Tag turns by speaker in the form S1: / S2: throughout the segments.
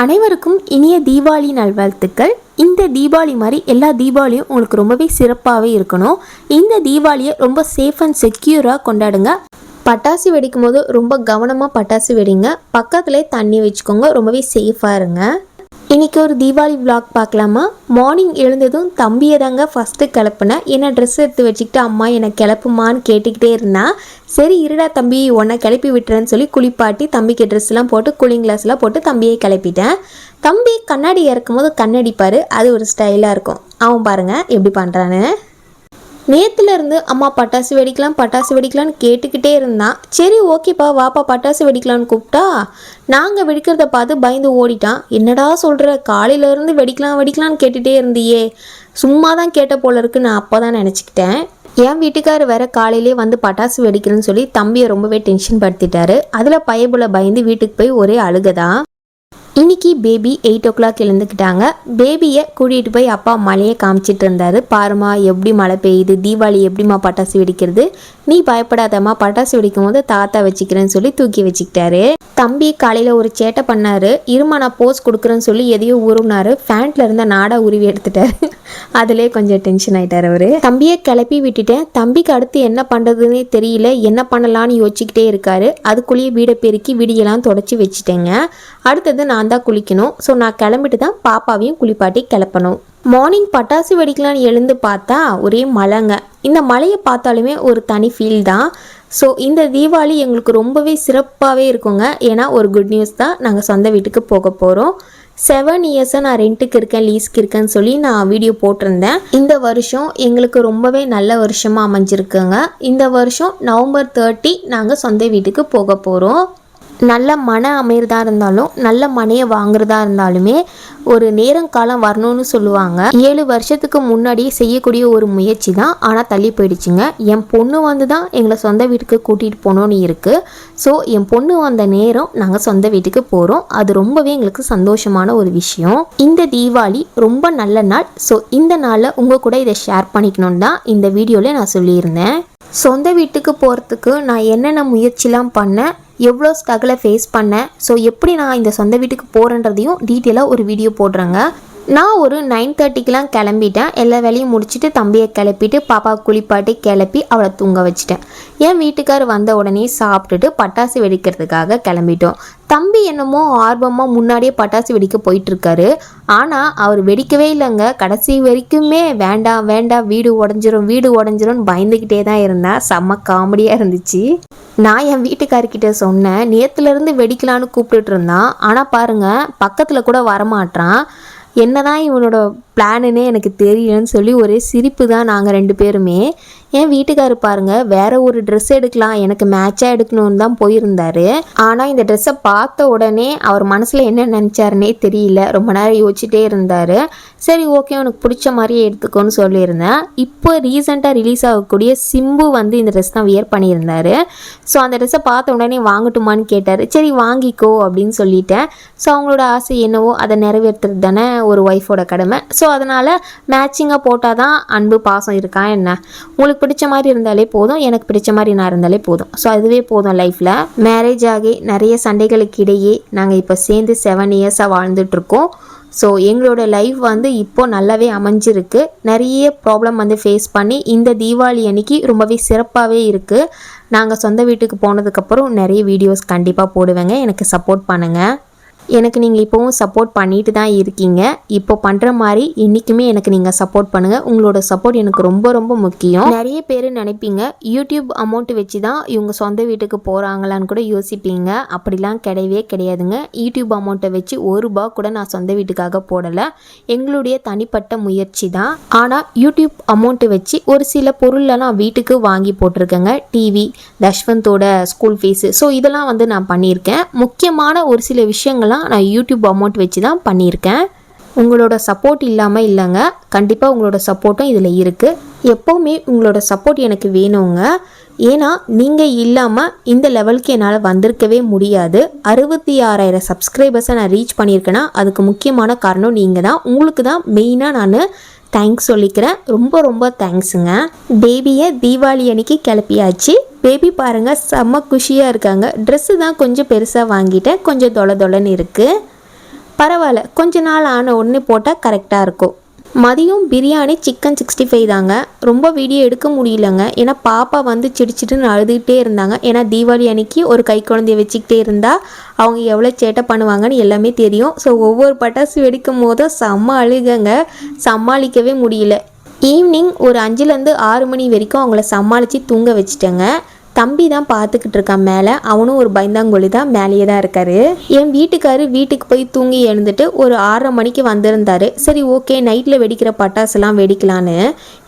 S1: அனைவருக்கும் இனிய தீபாவளி நல்வாழ்த்துக்கள். இந்த தீபாவளி மாதிரி எல்லா தீபாவளியும் உங்களுக்கு ரொம்பவே சிறப்பாகவே இருக்கணும். இந்த தீபாவளியை ரொம்ப சேஃப் அண்ட் செக்யூராக கொண்டாடுங்க. பட்டாசு வெடிக்கும் போது ரொம்ப கவனமாக பட்டாசு வெடிங்க. பக்கத்துலேயே தண்ணி வச்சுக்கோங்க. ரொம்பவே சேஃபாக இருங்க. இன்றைக்கி ஒரு தீபாவளி விளாக் பார்க்கலாமா? மார்னிங் எழுந்ததும் தம்பியை தாங்க ஃபஸ்ட்டு கிளப்புனேன். என்ன ட்ரெஸ் எடுத்து வச்சுக்கிட்டு அம்மா என்னை கிளப்புமான்னு கேட்டுக்கிட்டே இருந்தா சரி இருடா தம்பி உன்னை கிளப்பி விட்டுறேன்னு சொல்லி குளிப்பாட்டி தம்பிக்கு ட்ரெஸ்லாம் போட்டு கூலிங் கிளாஸ்லாம் போட்டு தம்பியை கிளப்பிட்டேன். தம்பி கண்ணாடி இறக்கும் போது கண்ணடிப்பார். அது ஒரு ஸ்டைலாக இருக்கும். அவன் பாருங்க எப்படி பண்ணுறான்னு நேற்றுலேருந்து அம்மா பட்டாசு வெடிக்கலாம் பட்டாசு வெடிக்கலான்னு கேட்டுக்கிட்டே இருந்தான் சரி ஓகேப்பா வாப்பா பட்டாசு வெடிக்கலான்னு கூப்பிட்டா? நாங்கள் வெடிக்கிறத பார்த்து பயந்து ஓடிட்டான். என்னடா சொல்கிற காலையிலேருந்து வெடிக்கலாம் வெடிக்கலாம்னு கேட்டுகிட்டே இருந்தியே. சும்மா தான் கேட்ட போல இருக்கு. நான் அப்போ தான் நினச்சிக்கிட்டேன். என் வீட்டுக்காரர் வேற காலையிலே வந்து பட்டாசு வெடிக்கிறேன்னு சொல்லி தம்பியை ரொம்பவே டென்ஷன் படுத்திட்டாரு. அதில் பயபுல பயந்து வீட்டுக்கு போய் ஒரே அழுகதான். இன்னைக்கு பேபி எயிட் ஓ கிளாக் எழுந்துக்கிட்டாங்க. பேபியை கூட்டிகிட்டு போய் அப்பா மழையை காமிச்சிட்டு இருந்தாரு. பாருமா எப்படி மழை பெய்யுது? தீபாவளி எப்படிம்மா பட்டாசு வெடிக்கிறது? நீ பயப்படாதம்மா பட்டாசு வெடிக்கும் போது தாத்தா வச்சுக்கிறேன்னு சொல்லி தூக்கி வச்சுக்கிட்டாரு. தம்பி காலையில் ஒரு சேட்டை பண்ணாரு. இருமா நான் போஸ் கொடுக்குறேன்னு சொல்லி எதையோ உருவினாரு ஃபேண்ட்ல இருந்த நாடா உருவி எடுத்துட்டாரு. அதிலே கொஞ்சம் டென்ஷன் ஆகிட்டார் அவர். தம்பியை கிளப்பி விட்டுட்டேன். தம்பிக்கு அடுத்து என்ன பண்ணுறதுன்னே தெரியல. என்ன பண்ணலான்னு யோசிச்சுக்கிட்டே இருக்காரு. அதுக்குள்ளேயே வீடை பெருக்கி விடியெல்லாம் தொடச்சி வச்சுட்டேங்க. அடுத்தது நான் தான் குளிக்கணும். ஸோ நான் கிளம்பிட்டு தான் பாப்பாவையும் குளிப்பாட்டி கிளப்பணும். மார்னிங் பட்டாசு வெடிக்கலான்னு எழுந்து பார்த்தா ஒரே மழைங்க. இந்த மலையை பார்த்தாலுமே ஒரு தனி ஃபீல் தான். ஸோ இந்த தீபாவளி எங்களுக்கு ரொம்பவே சிறப்பாகவே இருக்குங்க. ஏன்னா ஒரு குட் நியூஸ் தான். நாங்கள் சொந்த வீட்டுக்கு போக போகிறோம் செவன் இயர்ஸாக நான் ரெண்ட்டுக்கு இருக்கேன் லீஸ்க்கு இருக்கேன்னு சொல்லி நான் வீடியோ போட்டிருந்தேன். இந்த வருஷம் எங்களுக்கு ரொம்பவே நல்ல வருஷமாக அமைஞ்சிருக்குங்க. இந்த வருஷம் நவம்பர் தேர்ட்டி நாங்கள் சொந்த வீட்டுக்கு போக போகிறோம் நல்ல மன அமைறதா இருந்தாலும் நல்ல மனையை வாங்குறதா இருந்தாலுமே ஒரு நேரம் காலம் வரணும்னு சொல்லுவாங்க. ஏழு வருஷத்துக்கு முன்னாடியே செய்யக்கூடிய ஒரு முயற்சி தான். ஆனால் தள்ளி போயிடுச்சுங்க. என் பொண்ணு வந்து தான் எங்களை சொந்த வீட்டுக்கு கூட்டிகிட்டு போகணுன்னு இருக்குது ஸோ என் பொண்ணு வந்த நேரம் நாங்கள் சொந்த வீட்டுக்கு போகிறோம் அது ரொம்பவே எங்களுக்கு சந்தோஷமான ஒரு விஷயம். இந்த தீபாவளி ரொம்ப நல்ல நாள். ஸோ இந்த நாளில் உங்கள் கூட இதை ஷேர் பண்ணிக்கணும்னு தான் இந்த வீடியோவில் நான் சொல்லியிருந்தேன். சொந்த வீட்டுக்கு போகிறதுக்கு நான் என்னென்ன முயற்சிலாம் பண்ணேன்? எவ்வளோ ஸ்ட்ரகிளை ஃபேஸ் பண்ணேன். ஸோ எப்படி நான் இந்த சொந்த வீட்டுக்கு போகிறேன்றதையும் டீட்டெயிலாக ஒரு வீடியோ போடுறேங்க. நான் ஒரு நைன் தேர்ட்டிக்கெலாம் கிளம்பிட்டேன். எல்லா வேலையும் முடிச்சுட்டு தம்பியை கிளப்பிட்டு பாப்பா குளிப்பாட்டி கிளப்பி அவளை தூங்க வச்சுட்டேன். என் வீட்டுக்கார் வந்த உடனே சாப்பிட்டுட்டு பட்டாசு வெடிக்கிறதுக்காக கிளம்பிட்டோம். தம்பி என்னமோ ஆர்வமாக முன்னாடியே பட்டாசு வெடிக்க போயிட்டுருக்காரு. ஆனால் அவர் வெடிக்கவே இல்லைங்க. கடைசி வரைக்குமே வேண்டாம் வேண்டாம் வீடு உடஞ்சிரும் வீடு உடஞ்சிரும்னு பயந்துக்கிட்டே தான் இருந்தேன். செம்ம காமெடியாக இருந்துச்சு. நான் என் வீட்டுக்காரர்கிட்ட சொன்னேன் நேற்றுலேருந்து வெடிக்கலான்னு கூப்பிட்டுட்டு இருந்தான். ஆனால் பாருங்கள் பக்கத்தில் கூட வரமாட்டான் என்னதான் இவனோட பிளானுன்னே எனக்கு தெரியலன்னு சொல்லி ஒரே சிரிப்பு தான் நாங்கள் ரெண்டு பேருமே. என் வீட்டுக்காரர் பாருங்க வேற ஒரு ட்ரெஸ் எடுக்கலாம் எனக்கு மேட்சாக எடுக்கணும்னு தான் போயிருந்தாரு. ஆனால் இந்த ட்ரெஸ்ஸை பார்த்த உடனே அவர் மனசில் என்ன நினச்சாருனே தெரியல. ரொம்ப நேரம் யோசிச்சுட்டே இருந்தார். சரி ஓகே உனக்கு பிடிச்ச மாதிரியே எடுத்துக்கோன்னு சொல்லியிருந்தேன். இப்போ ரீசெண்டாக ரிலீஸ் ஆகக்கூடிய சிம்பு வந்து இந்த ட்ரெஸ் தான் வியர் பண்ணியிருந்தாரு. ஸோ அந்த ட்ரெஸ்ஸை பார்த்த உடனே வாங்கட்டுமான்னு கேட்டார். சரி வாங்கிக்கோ அப்படின்னு சொல்லிட்டேன். ஸோ அவங்களோட ஆசை என்னவோ அதை நிறைவேற்றுறது தானே ஒரு ஒய்ஃபோட கடமை. ஸோ அதனால் மேட்சிங்காக போட்டால் தான் அன்பு பாசம் இருக்கா என்ன? உங்களுக்கு பிடிச்ச மாதிரி இருந்தாலே போதும் எனக்கு பிடிச்ச மாதிரி நான் இருந்தாலே போதும். ஸோ அதுவே போதும் லைஃப்பில் மேரேஜ் ஆகி நிறைய சண்டைகளுக்கு இடையே நாங்கள் இப்போ சேர்ந்து செவன் இயர்ஸாக வாழ்ந்துட்டுருக்கோம். ஸோ எங்களோட லைஃப் வந்து இப்போ நல்லாவே அமைஞ்சிருக்கு. நிறைய ப்ராப்ளம் வந்து ஃபேஸ் பண்ணி இந்த தீபாவளி அன்னைக்கு ரொம்பவே சிறப்பாகவே இருக்குது நாங்கள் சொந்த வீட்டுக்கு போனதுக்கப்புறம் நிறைய வீடியோஸ் கண்டிப்பாக போடுவேங்க. எனக்கு சப்போர்ட் பண்ணுங்கள் எனக்கு நீங்கள் இப்போவும் சப்போர்ட் பண்ணிட்டு தான் இருக்கீங்க. இப்போ பண்ணுற மாதிரி இன்றைக்குமே எனக்கு நீங்கள் சப்போர்ட் பண்ணுங்கள் உங்களோட சப்போர்ட் எனக்கு ரொம்ப ரொம்ப முக்கியம். நிறைய பேர் நினைப்பீங்க யூடியூப் அமௌண்ட் வச்சு தான் இவங்க சொந்த வீட்டுக்கு போகிறாங்களான்னு கூட யோசிப்பீங்க. அப்படிலாம் கிடையவே கிடையாதுங்க. யூடியூப் அமௌண்ட்டை வச்சு ஒரு ரூபா கூட நான் சொந்த வீட்டுக்காக போடலை. எங்களுடைய தனிப்பட்ட முயற்சி தான். ஆனால் யூடியூப் அமௌண்ட்டு வச்சு ஒரு சில பொருளெல்லாம் வீட்டுக்கு வாங்கி போட்டிருக்கேங்க. டிவி தஷ்வந்தோட ஸ்கூல் ஃபீஸு ஸோ இதெல்லாம் வந்து நான் பண்ணியிருக்கேன். முக்கியமான ஒரு சில விஷயங்கள் விஷயங்கள்லாம் நான் யூடியூப் அமௌண்ட் வச்சு தான் பண்ணியிருக்கேன். உங்களோட சப்போர்ட் இல்லாமல் இல்லைங்க. கண்டிப்பாக உங்களோட சப்போர்ட்டும் இதில் இருக்குது எப்போவுமே உங்களோட சப்போர்ட் எனக்கு வேணுங்க. ஏன்னா நீங்கள் இல்லாமல் இந்த லெவலுக்கு என்னால் வந்திருக்கவே முடியாது. அறுபத்தி ஆறாயிரம் சப்ஸ்கிரைபர்ஸை நான் ரீச் பண்ணியிருக்கேன்னா அதுக்கு முக்கியமான காரணம் நீங்கள் தான் உங்களுக்கு தான் மெயினாக நான் தேங்க்ஸ் சொல்லிக்கிறேன். ரொம்ப ரொம்ப தேங்க்ஸுங்க பேபியை தீபாவளி அன்னைக்கு கிளப்பியாச்சு. பேபி பாருங்கள் செம்ம குஷியாக இருக்காங்க. ட்ரெஸ்ஸு தான் கொஞ்சம் பெருசாக வாங்கிட்டேன். கொஞ்சம் தொலை தொலைன்னு இருக்குது பரவாயில்ல. கொஞ்ச நாள் ஆன உடனே போட்டால் கரெக்டாக இருக்கும். மதியம் பிரியாணி சிக்கன் சிக்ஸ்டி ஃபைவ் தாங்க. ரொம்ப வீடியோ எடுக்க முடியலங்க. ஏன்னா பாப்பா வந்து சிடிச்சிட்டுன்னு அழுதுகிட்டே இருந்தாங்க. ஏன்னா தீபாவளி அன்னைக்கு ஒரு கை குழந்தைய வச்சுக்கிட்டே இருந்தால் அவங்க எவ்வளோ சேட்டை பண்ணுவாங்கன்னு எல்லாமே தெரியும். ஸோ ஒவ்வொரு பட்டாசு வெடிக்கும் போதும் செம்ம அழுகங்க. சமாளிக்கவே முடியல. ஈவினிங் ஒரு அஞ்சுலேருந்து ஆறு மணி வரைக்கும் அவங்கள சமாளித்து தூங்க வச்சுட்டேங்க. தம்பி தான் பார்த்துக்கிட்டு இருக்கான் மேலே. அவனும் ஒரு பயந்தாங்கொழி தான் மேலேயே தான் இருக்காரு. என் வீட்டுக்காரு வீட்டுக்கு போய் தூங்கி எழுந்துட்டு ஒரு ஆறரை மணிக்கு வந்திருந்தாரு. சரி ஓகே நைட்டில் வெடிக்கிற பட்டாசுலாம் வெடிக்கலான்னு.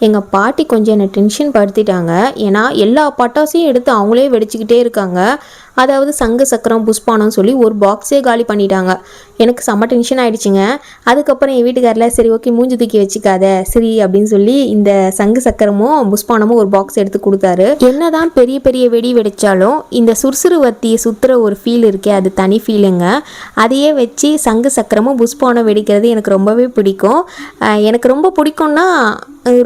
S1: எங்கள் பாட்டி கொஞ்சம் என்னை டென்ஷன் படுத்திட்டாங்க. ஏன்னா எல்லா பட்டாசையும் எடுத்து அவங்களே வெடிச்சுக்கிட்டே இருக்காங்க. அதாவது சங்கு சக்கரம் புஷ்பானம் சொல்லி ஒரு பாக்ஸே காலி பண்ணிட்டாங்க. எனக்கு செம்ம டென்ஷன் ஆகிடுச்சிங்க அதுக்கப்புறம் என் வீட்டுக்காரில் சரி ஓகே மூஞ்சி தூக்கி வச்சுக்காத. சரி அப்படின்னு சொல்லி இந்த சங்கு சக்கரமும் புஷ்பானமும் ஒரு பாக்ஸ் எடுத்து கொடுத்தாரு. என்னதான் பெரிய பெரிய வெடி வெடிச்சாலும் இந்த சுறுசுறுவத்தியை சுற்றுற ஒரு ஃபீல் இருக்கே அது தனி ஃபீலுங்க அதையே வச்சு சங்கு சக்கரமும் புஷ்பானம் வெடிக்கிறது எனக்கு ரொம்பவே பிடிக்கும். எனக்கு ரொம்ப பிடிக்கும்னா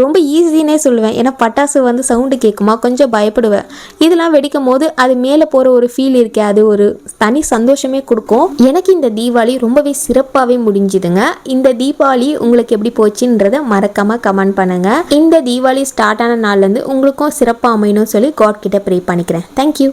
S1: ரொம்ப ஈஸின்னே சொல்லுவேன். ஏன்னா பட்டாசு வந்து சவுண்டு கேட்குமா கொஞ்சம் பயப்படுவேன். இதெல்லாம் வெடிக்கும் போது அது மேலே போகிற ஒரு ஃபீல் இருக்கே அது ஒரு தனி சந்தோஷமே கொடுக்கும். எனக்கு இந்த தீபாவளி ரொம்பவே சிறப்பாகவே முடிஞ்சுதுங்க. இந்த தீபாவளி உங்களுக்கு எப்படி போச்சுன்றதை மறக்காமல் கமெண்ட் பண்ணுங்கள் இந்த தீபாவளி ஸ்டார்ட் ஆன நாள்லேருந்து உங்களுக்கும் சிறப்பாக அமையணும்னு சொல்லி காட் கிட்ட ப்ரே பண்ணிக்கிறேன். தேங்க்யூ